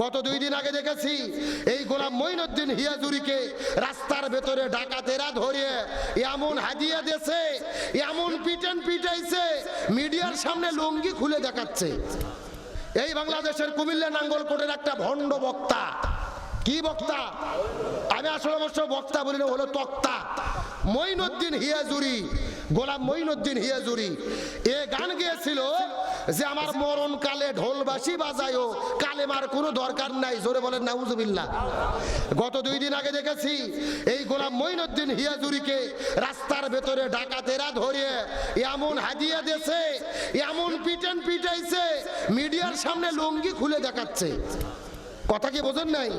গত দুই দিন আগে দেখেছি, এই গোলাম মঈনুদ্দিন হিয়াজুরিকে রাস্তার ভেতরে ডাকাতেরা ধরিয়ে এমন হাদিয়া দেছে এমন পিটেন পিটাইছে, মিডিয়ার সামনে লুঙ্গি খুলে দেখাচ্ছে। এই বাংলাদেশের কুমিল্লা নাঙ্গলকোটের একটা ভণ্ড বক্তা। কি বক্তা? আমি আসলে অবশ্য বক্তা বলি না হলো তক্তা। মঈনুদ্দিন হিয়াজুরি, গোলাম মঈনুদ্দিন হিয়াজুরি। এ গান গেয়েছিল যে আমার মরণ কালে ঢোলবাসি বাজায়ও কালেমার কোনো দরকার নাই। জোরে বলেন, নাউজুবিল্লাহ। গত দুই দিন আগে দেখেছি এই গোলাম মঈনুদ্দিন হিয়াজুরিকে রাস্তার ভেতরে ডাকাতেরা ধরিয়ে এমন হাদিয়া দিয়েছে, এমন পিটেন পিটাইছে, মিডিয়ার সামনে লুঙ্গি খুলে দেখাচ্ছে। কথা কি বোঝেন নাই?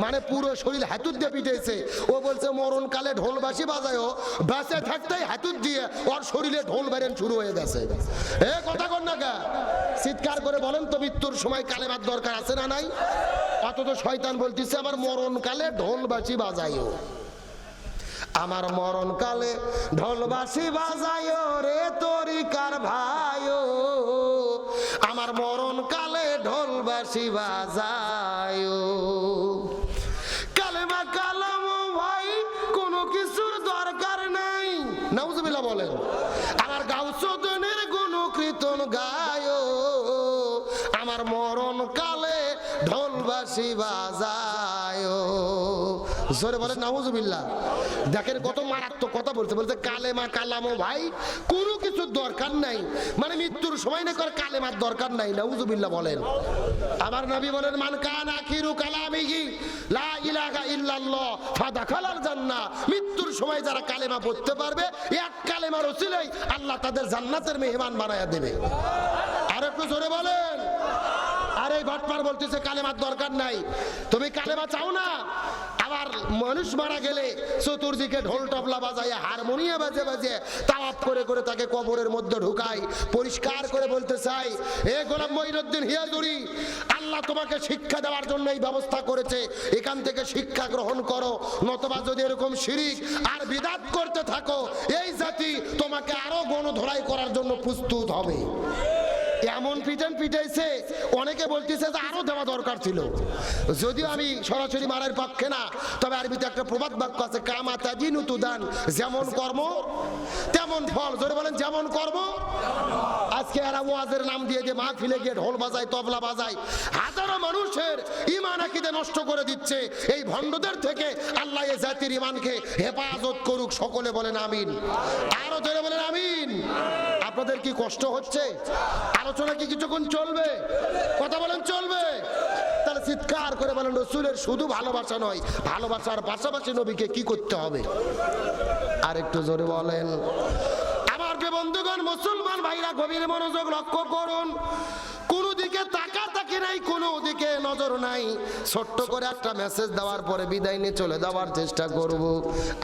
মানে পুরো শরীর হাতুর দিয়ে পিটেছে ও বলছে, মরণকালে ঢোলবাসি বাজায়ও, বেঁচে থাকতেই হাতুর দিয়ে ওর শরীরে ঢোল বেরেন শুরু হয়ে গেছে। এ, কথা কর না গা চিৎকার করে বলেন তো, মৃত্যুর সময় কালেমার দরকার আছে না নাই? অথচ শয়তান বলতেছে, আমার মরণকালে ঢোলবাসি বাজায়ও। আমার মরণ কালে ঢোলবাসি বাজায় রে তরিকার ভাইও। আমার মরণ ঢোলবাসি বাজায় কালেমা কালাম ভাই, কোনো কিছুর দরকার নাই। নাউজুবিল্লাহ বলেন, আমার গাউসদনের গুণ কীর্তন গায়। আমার মরণ কালে ঢোলবাসি বাজায়। জোরে বলেন, নাউজুবিল্লাহ। দেখেন কত মারাত্মক কথা বলছে। বলছে, কালেমা কালামো ভাই, কোনো কিছুর দরকার নাই। মানে মৃত্যুর সময় না করে কালেমার দরকার নাই, নাউজুবিল্লাহ বলেন। আমার নবী বলেন, মান কান আখিরু কালামিহি, লা ইলাহা ইল্লাল্লাহ, ফাদাখালাল জান্নাহ। মৃত্যুর সময় যারা কালেমা পড়তে পারবে, এক কালেমার ওসিলাই আল্লাহ তাদের জান্নাতের মেহমান বানায়া দেবে। আর একটু জোরে বলেন। আর এই ভটপার বলতেছে, কালেমার দরকার নাই। তুমি কালেমা চাও না? আবার মানুষ মারা গেলে চতুর্দিকে ঢোল টবলা বাজায়, হারমোনিয়া বাজে বাজে তাওয়াপ করে করে তাকে কবরের মধ্যে ঢুকাই পরিষ্কার করে বলতে চাই এ গোলাম মঈনুদ্দিন হিয়াজুরি, আল্লাহ তোমাকে শিক্ষা দেওয়ার জন্য এই ব্যবস্থা করেছে, এখান থেকে শিক্ষা গ্রহণ করো, নতবা যদি এরকম শিরিক আর বিদাত করতে থাকো, এই জাতি তোমাকে আরও গণধরাই করার জন্য প্রস্তুত হবে। এমন পিটান পিটাইছে, অনেকে বলতেছে যে আরও দেওয়া দরকার ছিল। যদিও আমি সরাসরি মারার পক্ষে না, তবে আরবিতে একটা প্রবাদ বাক্য আছে কামা তাজিনু তুদান, যেমন কর্ম, তেমন ফল। জোরে বলেন, যেমন কর্ম। আজকে এরা ওয়াজের নাম দিয়ে যে মাহফিলে গিয়ে ঢোল বাজায়, তবলা বাজায়, হাজারো মানুষের ইমান আকিদে নষ্ট করে দিচ্ছে। এই ভণ্ডদের থেকে আল্লাহ এ জাতির ইমানকে হেফাজত করুক, সকলে বলেন আমিন। আরও জোরে বলেন, আমিন। আপনাদের কি কষ্ট হচ্ছে? আলোচনা কি কিছুক্ষণ চলবে? কথা বলেন, চলবে। তাহলে চিৎকার করে বলেন, রসুলের শুধু ভালোবাসা নয়, ভালোবাসার পাশাপাশি নবীকে কি করতে হবে? আর একটু জোরে বলেন। আমার যে বন্ধুগণ, মুসলমান ভাইরা, গভীর মনোযোগ লক্ষ্য করুন। কোন নাই কোন দিকে নজর নাই। ছোট্ট করে একটা মেসেজ দেওয়ার পরে বিদায় নিয়ে চলে যাওয়ার চেষ্টা করব।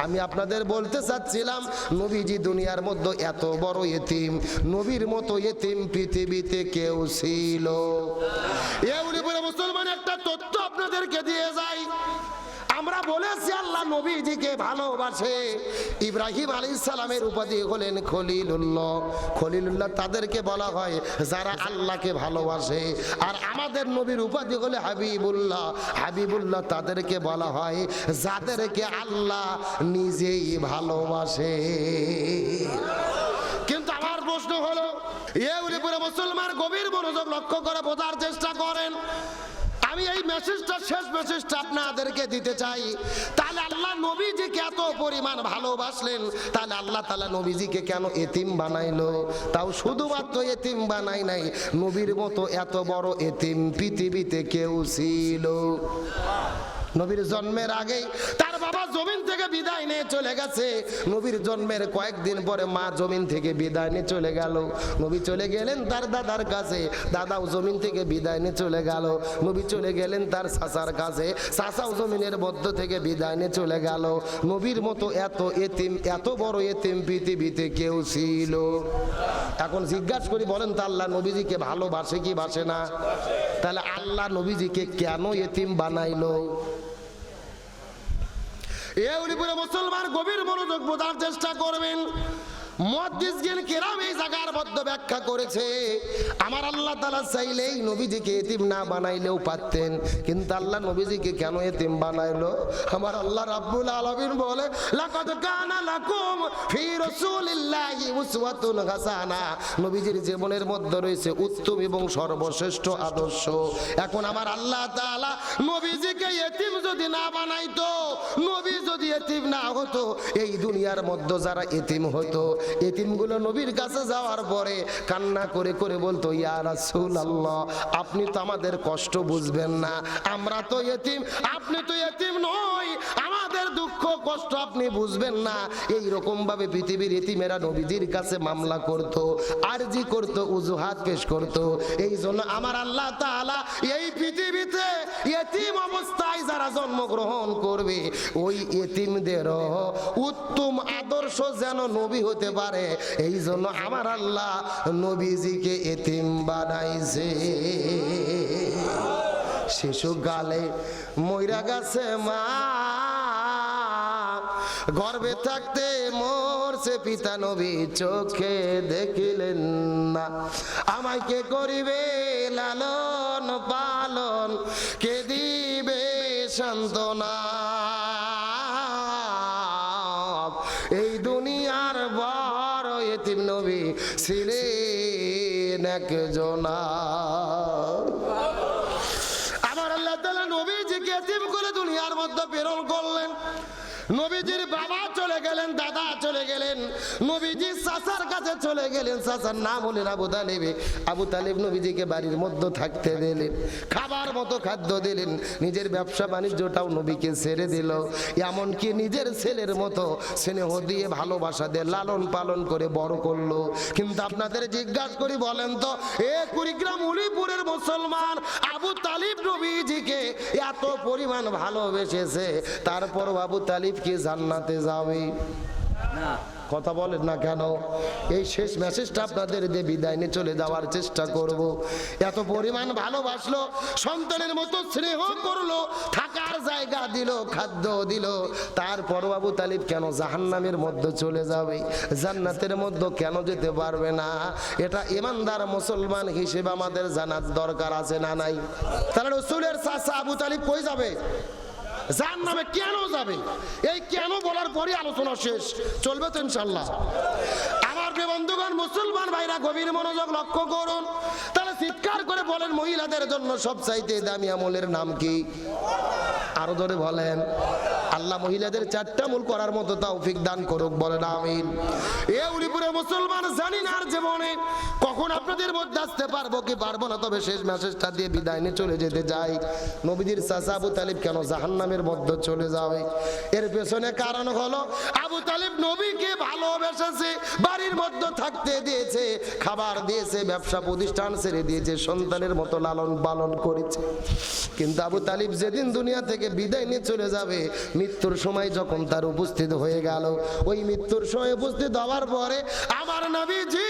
আমি আপনাদের বলতে চাচ্ছিলাম, নবীজি দুনিয়ার মধ্যে এত বড় এতিম, নবীর মতো এতিম পৃথিবীতে কেউ ছিল। বলে, মুসলমান, একটা তথ্য আপনাদেরকে দিয়ে যাই। আমরা বলেছি আল্লাহ নবীজিকে ভালোবাসে। ইব্রাহিম আলী সালামের উপাধি হলেন খলিলুল্লাহ। খলিলুল্লাহ তাদেরকে বলা হয় যারা আল্লাহকে ভালোবাসে। আর আমাদের নবীর উপাধি হলে হাবিবুল্লাহ। হাবিবুল্লাহ তাদেরকে বলা হয় যাদেরকে আল্লাহ নিজেই ভালোবাসে। কিন্তু আমার প্রশ্ন হলো, এ উলিপুরে মুসলমান গভীর মনোযোগ লক্ষ্য করে বোঝার চেষ্টা করেন। আমি এই মেসেজটা শেষ মেসেজটা আপনাদেরকে দিতে চাই। তাহলে আল্লাহ নবীজিকে এত পরিমাণ ভালোবাসলেন, তাহলে আল্লাহ তালা নবীজিকে কেন এতিম বানাইলো? তাও শুধুমাত্র এতিম বানাই নাই, নবীর মতো এত বড় এতিম পৃথিবীতে কেউ ছিল। নবীর জন্মের আগেই তার বাবা জমিন থেকে বিদায় নিয়ে চলে গেছে। নবীর জন্মের কয়েকদিন পরে মা জমিন থেকে বিদায় নিয়ে চলে গেল। নবী চলে গেলেন তার দাদার কাছে। দাদাও জমিন থেকে বিদায় নিয়ে চলে গেল। নবী চলে গেলেন তার চাচার কাছে। চাচাও জমিনের মধ্য থেকে বিদায় নিয়ে চলে গেল। নবীর মতো এত এতিম, এত বড় এতিম পৃথিবীতে কেউ ছিল। এখন জিজ্ঞাসা করি, বলেন তা আল্লাহ নবীজিকে ভালোবাসে কি বাসে না? তাহলে আল্লাহ নবীজিকে কেন এতিম বানাইলো? এ উলিপুরে মুসলমান গভীর মনোযোগ বোঝার চেষ্টা করবেন। এই জায়গার ব্যাখ্যা করেছে, আমার আল্লাহ চাইলেই নবীজিকে না বানাইলেও পারতেন, কিন্তু আল্লাহ নবীজিকে কেন এতিম আমার আল্লাহ বলে নবীজির জীবনের মধ্যে রয়েছে উত্তম এবং সর্বশ্রেষ্ঠ আদর্শ। এখন আমার আল্লাহ তাআলা নবীজিকে এতিম যদি না বানাইতো, নবী যদি এতিম না হতো, এই দুনিয়ার মধ্যে যারা এতিম হতো এতিমগুলো নবীর কাছে যাওয়ার পরে কান্না করে করে বলতো, ইয়া রাসূলুল্লাহ, আপনি তো আমাদের কষ্ট বুঝবেন না। আমরা তো এতিম, আপনি তো এতিম নয় আমাদের দুঃখ, কষ্ট আপনি বুঝবেন না। এই রকম ভাবে পৃথিবীর এতিমেরা নবীজির কাছে মামলা করত, আরজি করত, উজুহাত পেশ করত। এই জন্য আমার আল্লাহ তাআলা এই পৃথিবীতে এতিম অবস্থায় যারা জন্মগ্রহণ করবে, ওই এতিমদের উত্তম আদর্শ যেন নবী হতে পারে। এই জন্য আমার আল্লাহ নবীজিকে এতিম বানাইছে। শিশু গালে ময়রা গাছে মা। গর্বে থাকতে মরছে পিতা নবী, চোখে দেখিলেন না। আমায় কে করিবে লালন পালন কে দিবে সান্ত্বনা? এতিম নবী ছিলেন একজনা। আমার আল্লাহ নবি যে কেতিম করে দুনিয়ার মধ্যে প্রেরণ করলেন। নবীজির বাবা চলে গেলেন, দাদা চলে গেলেন, নবীজি চাচার কাছে চলে গেলেন, চাচার নাম হলেন আবু তালিব। আবু তালিব নবীজিকে বাড়ির মধ্যে থাকতে দিলেন, খাবার মতো খাদ্য দিলেন, নিজের ব্যবসা বাণিজ্যটাও নবীকে ছেড়ে দিল। এমনকি নিজের ছেলের মতো স্নেহ দিয়ে ভালোবাসা দিয়ে লালন পালন করে বড় করল। কিন্তু আপনাদের জিজ্ঞাসা করি বলেন তো, এ কুড়িগ্রাম উলিপুরের মুসলমান আবু তালিব নবীজিকে এত পরিমাণ ভালোবেসেছে তারপর আবু তালিব কি জান্নাতে যাবে? কথা বলেন না কেন? এই শেষ মেসেজটা আপনাদের দিয়ে বিদায় নিয়ে চলে যাওয়ার চেষ্টা করব। এত পরিমাণ ভালোবাসলো সন্তানের মতো স্নেহ করল থাকার জায়গা দিল খাদ্য দিল। তারপর বাবু তালিব কেন জাহান্নামের মধ্যে চলে যাবে? জান্নাতের মধ্যে কেন যেতে পারবে না? এটা ইমানদার মুসলমান হিসেবে আমাদের জানার দরকার আছে না নাই? তাহলে রসুলের চাষা আবু তালিব কই যাবে? যার নামে কেন যাবে? এই কেন বলার পরই আলোচনা শেষ। চলবে তো ইনশাল্লাহ আমার বন্ধুগণ, মুসলমান ভাইরা, গভীর মনোযোগ লক্ষ্য করুন। তাহলে চিৎকার করে বলেন, মহিলাদের জন্য সব চাইতে দামি আমলের নাম কি? আরও ধরে বলেন। আল্লাহ মহিলাদের চারটা মূল করার মতো তৌফিক দান করুক, বলেন আমিন। এ উলিপুরে মুসলমান জানি না আর জীবনে কখন আপনাদের মধ্যে আসতে পারব কি পারব না, তবে শেষ মেসেজটা দিয়ে বিদায় নিয়ে চলে যেতে যাই নবীদের চাচা আবু তালিব কেন জাহান্নামের মধ্যে চলে যাবে? এর পেছনে কারণ হলো, আবু তালিব নবীকে ভালোবেসেছে, বাড়ির মধ্যে থাকতে দিয়েছে, খাবার দিয়েছে, ব্যবসা প্রতিষ্ঠান ছেড়ে দিয়েছে, সন্তানের মতো লালন পালন করেছে। কিন্তু আবু তালিব যেদিন দুনিয়া থেকে বিদায় নিয়ে চলে যাবে, মৃত্যুর সময় যখন তার উপস্থিত হয়ে গেল, ওই মৃত্যুর সময় উপস্থিত হওয়ার পরে আমার নবীজি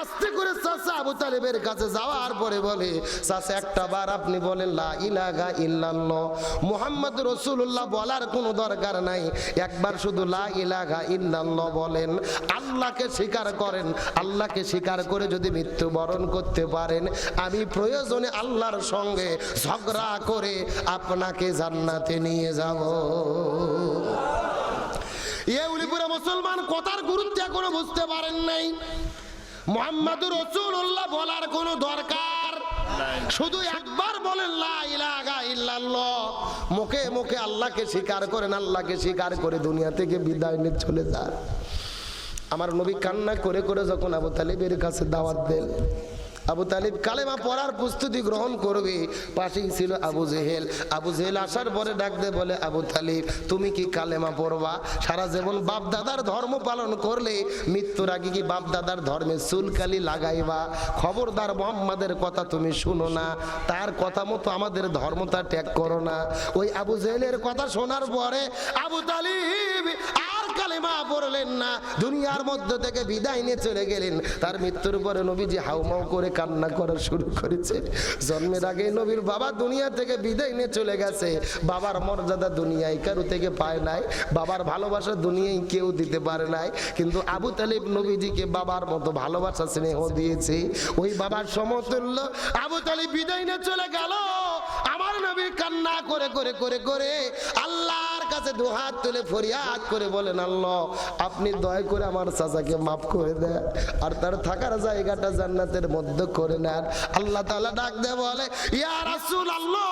আস্তে করে চাচা আবু তালিবের কাছে যাওয়ার পরে বলে, চাচা, একটা বার আপনি বলেন, লা ইলাহা ইল্লাল্লাহ। মুহাম্মদ রাসূলুল্লাহ বলার কোনো দরকার নাই। একবার শুধু লা ইলাগা ইল্লাল্লাহ বলেন। আল্লাহকে স্বীকার করেন। আল্লাহকে স্বীকার করে যদি মৃত্যুবরণ করতে পারেন, আমি প্রয়োজনে আল্লাহর সঙ্গে ঝগড়া করে আপনাকে জান্নাতে নিয়ে যাব। এ উলিপুরে মুসলমান কথার গুরুত্ব এখনও বুঝতে পারেন নাই। মোহাম্মদুর রসুল্লাহ বলার কোনো দরকার? শুধু একবার বলেন মুখে মুখে আল্লাহকে স্বীকার করেন, আল্লাহকে স্বীকার করে দুনিয়া থেকে বিদায় নিয়ে চলে যান। আমার নবী কান্না করে করে যখন আবু তালিবের কাছে দাওয়াত দেন আবু তালিব কালেমা পড়ার প্রস্তুতি গ্রহণ করবে। পাশেই ছিল আবু জেহেল। আবু জেহেল আসার পরে ডাক দে বলে, আবু তালিব, তুমি কি কালেমা পড়বা? সারা জীবন বাপ দাদার ধর্ম পালন করলে মৃত্যুর আগে কি বাপ দাদার ধর্মে চুলকালি লাগাইবা? খবরদার মোহাম্মদের কথা তুমি শুনো না। তার কথা মতো আমাদের ধর্মটা ত্যাগ করো না। ওই আবু জেহেলের কথা শোনার পরে আবু তালিব কালেমা পড়লেন না। দুনিয়ার মধ্য থেকে বিদায় নিয়ে চলে গেলেন। তার মৃত্যুর পরে নবীজি হাউমাউ করে কান্না করা শুরু করেছে। জন্মের আগে নবীর বাবা দুনিয়া থেকে বিদায় নিয়ে চলে গেছে। বাবার মর্যাদা দুনিয়ায় কারও থেকে পায় নাই। বাবার ভালোবাসা দুনিয়ায় কেউ দিতে পারে নাই। কিন্তু আবু তালিব নবীজিকে বাবার মতো ভালোবাসা স্নেহ দিয়েছে। ওই বাবার সমতুল্য আবু তালিব বিদায় নিয়ে চলে গেল। আমার নবী কান্না করে করে করে করে আল্লাহর কাছে দুহাত তুলে ফরিয়াদ করে বলেন, আল্লাহ, আপনি দয়া করে আমার চাচাকে মাফ করে দেন আর তার থাকার জায়গাটা জান্নাতের মধ্যে করে নেন। আল্লাহ তাআলা ডাক দে বলে, ইয়া রাসূল আল্লাহ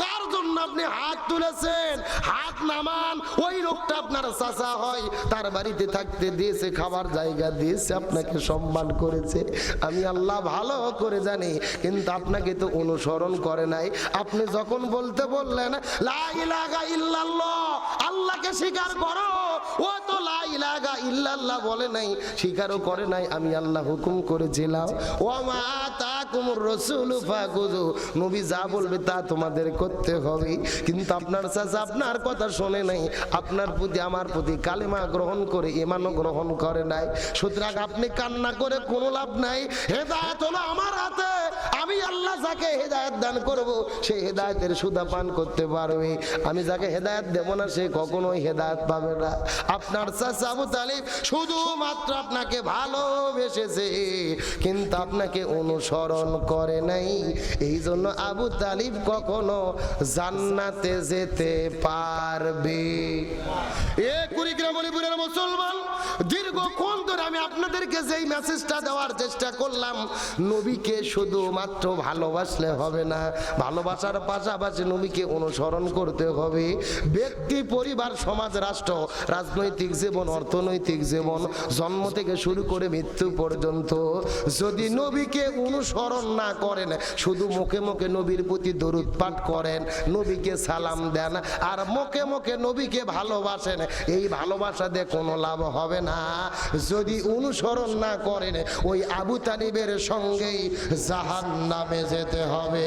কার জন্য আপনি হাত তুলেছেন? হাত নামান ওই লোকটা আপনার চাচা হয়। তার বাড়িতে থাকতে দিয়েছে, খাবার জায়গা দিয়েছে, আপনাকে সম্মান করেছে। আমি আল্লাহ ভালো করে জানি, কিন্তু আপনাকে তো অনুসরণ করে নাই। আপনি যখন বলতে বললেন, লা ইলাহা ইল্লাল্লাহ আল্লাহকে স্বীকার করো। ও তো লা ইলাহা ইল্লাল্লাহ বলে নাই, স্বীকারও করে নাই, আমি আল্লাহ হুকুম করে করেছিলাম। ও মা যা বলবে তা তোমাদের করতে হবে। কিন্তু আপনার চাচা আপনার কথা শোনে নাই। আপনার প্রতি, আমার প্রতি গ্রহণ করে গ্রহণ করে নাই। সুতরাং আপনি কান্না করে কোনো লাভ নাই। হেদায়েত হলো আমার হাতে। আমি আল্লাহ যাকে হেদায়ত দান করব, সে হেদায়েতের সুদা পান করতে পারবে। আমি যাকে হেদায়েত দেব না, সে কখনোই হেদায়ত পাবে না। আপনার শুধুমাত্র আপনাকে ভালোবেসেছে। কিন্তু আপনাকে অনুসরণ করে নাই। এই জন্য আবু তালিব কখনো জান্নাতে যেতে পারবে। এ কুড়িগ্রাম মুসলমান দীর্ঘক্ষণ ধরে আমি আপনাদেরকে যেই মেসেজটা দেওয়ার চেষ্টা করলাম, নবীকে শুধুমাত্র ভালোবাসলে হবে না, ভালোবাসার পাশাপাশি নবীকে অনুসরণ করতে হবে। ব্যক্তি, পরিবার, সমাজ, রাষ্ট্র, রাজনৈতিক জীবন, অর্থনৈতিক জীবন, জন্ম থেকে শুরু করে মৃত্যু পর্যন্ত যদি নবীকে অনুসরণ না করেন, শুধু মুখে মুখে নবীর প্রতি দরুদ পাঠ করেন, নবীকে সালাম দেন, আর মুখে মুখে নবীকে ভালোবাসেন, এই ভালোবাসা দিয়ে কোনো লাভ হবে না। যদি অনুসরণ না করেন ওই আবু তালিবের সঙ্গেই জাহান নামে যেতে হবে।